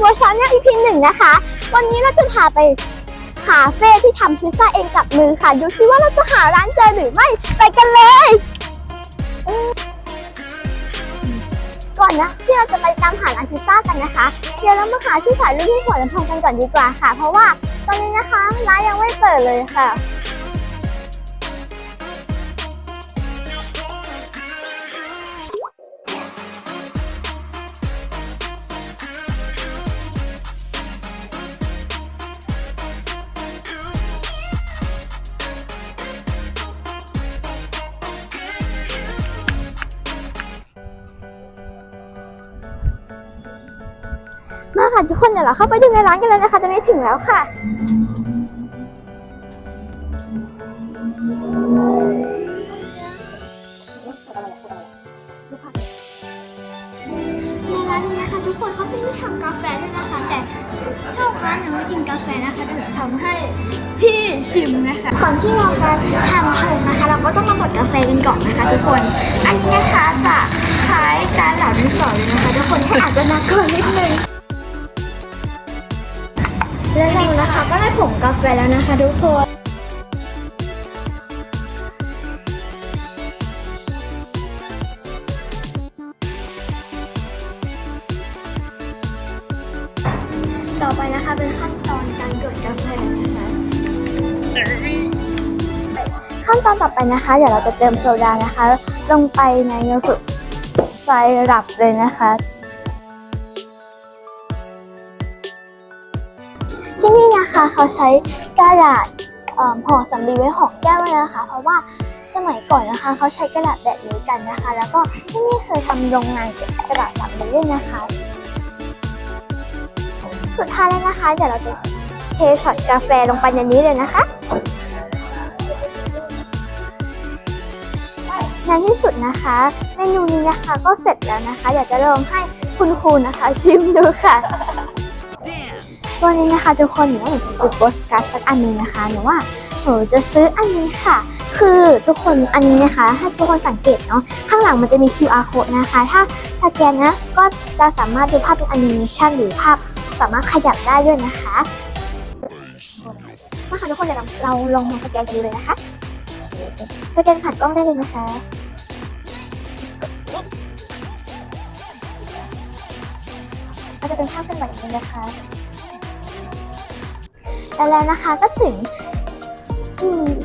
บัวชาแนล EP หนึ่งนะคะ วันนี้เราจะพาไปคาเฟ่ที่ทำพิซซ่าเองกับมือค่ะ ดูซิว่าเราจะหาร้านเจอหรือไม่ ไปกันเลย ก่อนนะที่เราจะไปตามหาร้านพิซซ่ากันนะคะ เดี๋ยวเรามาหาที่ถ่ายรูปที่หัวลำโพงกันก่อนดีกว่าค่ะ เพราะว่าตอนนี้นะคะร้านยังไม่เปิดเลยค่ะ ค่ะทุกคนเดี๋ยวเราเข้าไปดูในร้านกันเลยนะคะตอนนี้ถึงแล้วค่ะในร้านนี้นะคะ ทุกคนเขาเป็นที่ทำกาแฟด้วยนะคะ แต่ชอบร้านหนูกินกาแฟนะคะจะทำให้พี่ชิมนะคะ ก่อนที่เราจะทำชงนะคะ เราก็ต้องมาบดกาแฟกันก่อนนะคะ ทุกคน อันนี้นะคะจะคล้การเหลาดินสอเลยนะคะ ทุกคนแค่อาจจะนักกว่านิดนึง แล้วเรานะคะก็ได้ผงกาแฟแล้วนะคะทุกคนต่อไปนะคะเป็นขั้นตอนการกดกาแฟนะคะขั้นตอนต่อไปนะคะ เดี๋ยวเราจะเติมโซดานะคะ ลงไปในโยสุดไฟรับเลยนะคะ นะคะเขาใช้กระดาษเอิ่มห่อสำลีไว้ห่อแก้วด้วยนะคะ เพราะว่าสมัยก่อนนะคะเขาใช้กระดาษแบบนี้กันนะคะ แล้วก็ที่นี่เคยทำโรงงานเก็บกระดาษสำลีด้วยนะคะ สุดท้ายแล้วนะคะ เดี๋ยวเราจะเทช็อตกาแฟลงไปในนี้เลยนะคะในที่สุดนะคะเมนูนี้นะคะก็เสร็จแล้วนะคะ อยากจะลองให้คุณครูนะคะ ชิมดูค่ะ วันนี้นะคะทุกคนหนูว่าหนูจะซื้อโปสการ์ดสักอันนึงนะคะหนูว่าหนูจะซื้ออันนี้ค่ะ คือทุกคนอันนี้นะคะให้ทุกคนสังเกตเนาะข้างหลังมันจะมี QR code นะคะ ถ้าสแกนนะก็จะสามารถดูภาพเป็นแอนิเมชันหรือภาพสามารถขยับได้ด้วยนะคะมาค่ะทุกคนเดี๋ยวเราลองมาสแกนกันดูเลยนะคะสแกนผ่านกล้องได้เลยนะคะก็จะเป็นภาพเป็นแบบนี้นะคะ แล้วแล้วนะคะก็ถึง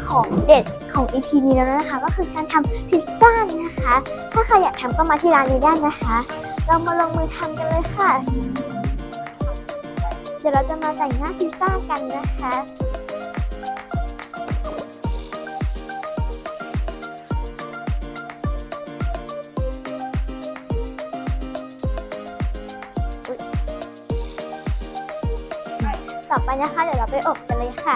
ของเด็ดของ EP นี้แล้วนะคะ ก็คือการทำพิซซ่านะคะ ถ้าใครอยากทำก็มาที่ร้านนี้ได้นะคะ เรามาลงมือทำกันเลยค่ะ เดี๋ยวเราจะมาแต่งหน้าพิซซ่ากันนะคะ อไปนะคะ เดี๋ยวเราไปอบกันเลยค่ะ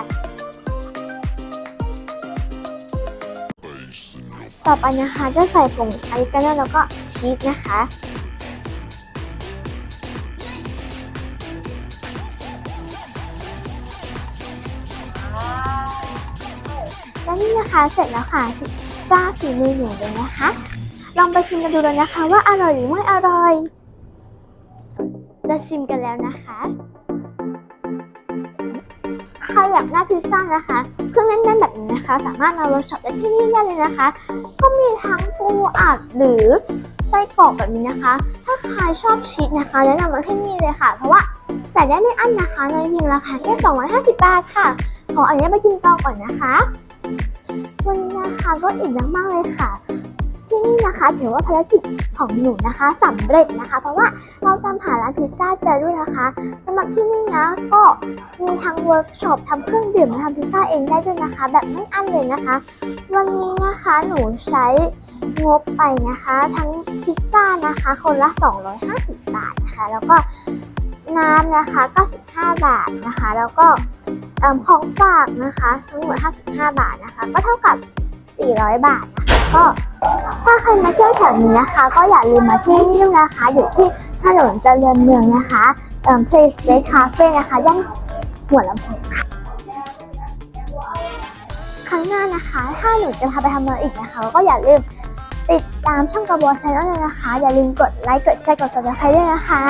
ต่อไปนะคะจะใส่ผงอริกาโนแล้วก็ชีสนะคะและนี่นะคะเสร็จแล้วค่ะพิซซ่าสีมือหนูเลยนะคะ ลองไปชิมกันดูเลยนะคะ ว่าอร่อยหรือไม่อร่อย จะชิมกันแล้วนะคะ ใครอยากได้พิซซ่านะคะเครื่องแน่นๆแบบนี้นะคะ สามารถมาเวิร์กช็อปได้ที่นี่ได้เลยนะคะ ก็มีทั้งปูอัดหรือไส้กรอกแบบนี้นะคะ ถ้าใครชอบชีสนะคะแนะนำมาที่นี่เลยค่ะ เพราะว่าใส่ได้ไม่อั้นนะคะ ในเพียงราคาแค่ 250 บาทค่ะ ขออนุญาตไปกินต่อก่อนนะคะ วันนี้นะคะก็อิ่มมากๆเลยค่ะ นะคะถือว่าภารกิจของหนูนะคะสำเร็จนะคะ เพราะว่าเราตามหาร้านพิซซ่าเจอด้วยนะคะสำหรับที่นี่นะก็มีทั้งเวิร์กช็อปทำเครื่องดื่มและทำพิซซ่าเองได้ด้วยนะคะ แบบไม่อั้นเลยนะคะ วันนี้นะคะหนูใช้งบไปนะคะ ทั้งพิซซ่านะคะ คนละ 250 บาทนะคะ แล้วก็น้ำนะคะ 95 บาทนะคะ แล้วก็ของฝากนะคะ ทั้งหมด 55 บาทนะคะ ก็เท่ากับ 400 บาทนะคะก็ถ้าใครมาเที่ยวแถวนี้นะคะ ก็อย่าลืมมาที่นี่นะคะ อยู่ที่ถนนเจริญเมืองนะคะเอ่อ Place Day Cafe นะคะย่านหัวลำโพงค่ะครั้งหน้านะคะ ถ้าหนูจะพาไปทำอะไรอีกนะคะ ก็อย่าลืมติดตามช่องกระบวนชาแนลเลยนะคะ อย่าลืมกดไลค์กดแชร์กด subscribe ด้วยนะคะ